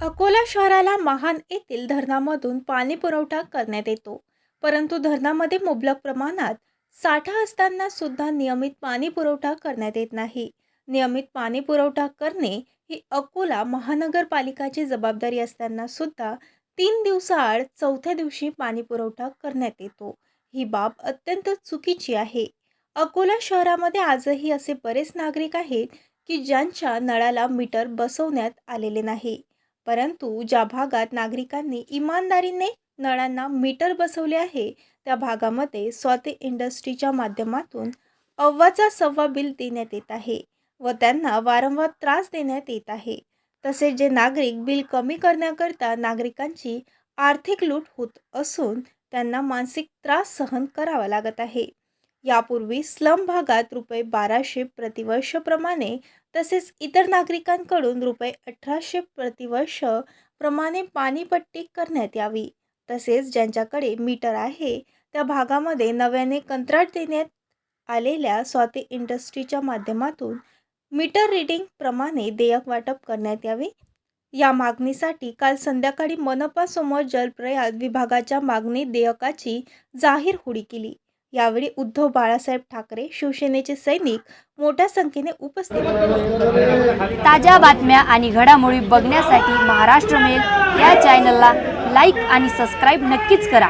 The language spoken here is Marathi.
अकोला शहराला महान येथील धरणामधून पाणी पुरवठा करण्यात येतो. परंतु धरणामध्ये मुबलक प्रमाणात साठा असताना सुद्धा नियमित पाणी पुरवठा करण्यात येत नाही. नियमित पाणी पुरवठा करणे ही अकोला महानगरपालिकाची जबाबदारी असताना सुद्धा तीन दिवसाआड चौथ्या दिवशी पाणी पुरवठा करण्यात येतो. ही बाब अत्यंत चुकीची आहे. अकोला शहरामध्ये आजही असे बरेच नागरिक आहेत की ज्यांच्या नळाला मीटर बसवण्यात आलेले नाही. परंतु ज्या भागात नागरिकांनी इमानदारीने नळांना मीटर बसवले आहे त्या भागामध्ये स्वाती इंडस्ट्रीच्या माध्यमातून अव्वाचा सव्वा बिल देण्यात येत आहे व त्यांना वारंवार त्रास देण्यात येत आहे. तसेच जे नागरिक बिल कमी करण्याकरता नागरिकांची आर्थिक लूट होत असून त्यांना मानसिक त्रास सहन करावा लागत आहे. यापूर्वी स्लम भागात रुपये बाराशे प्रतिवर्षप्रमाणे तसेच इतर नागरिकांकडून रुपये अठराशे प्रतिवर्ष प्रमाणे पाणीपट्टी करण्यात यावी. तसेच ज्यांच्याकडे मीटर आहे त्या भागामध्ये नव्याने कंत्राट देण्यात आलेल्या स्वाती इंडस्ट्रीच्या माध्यमातून मीटर रिडिंगप्रमाणे देयक वाटप करण्यात यावे. या मागणीसाठी काल संध्याकाळी मनपासमोर जलप्रयाग विभागाच्या मागणी देयकाची जाहीर होडी केली. यावेळी उद्धव बाळासाहेब ठाकरे शिवसेनेचे सैनिक मोठ्या संख्येने उपस्थित ताज्या बातम्या आणि घडामोडी बघण्यासाठी महाराष्ट्र मेल या चॅनलला लाईक आणि सबस्क्राईब नक्कीच करा.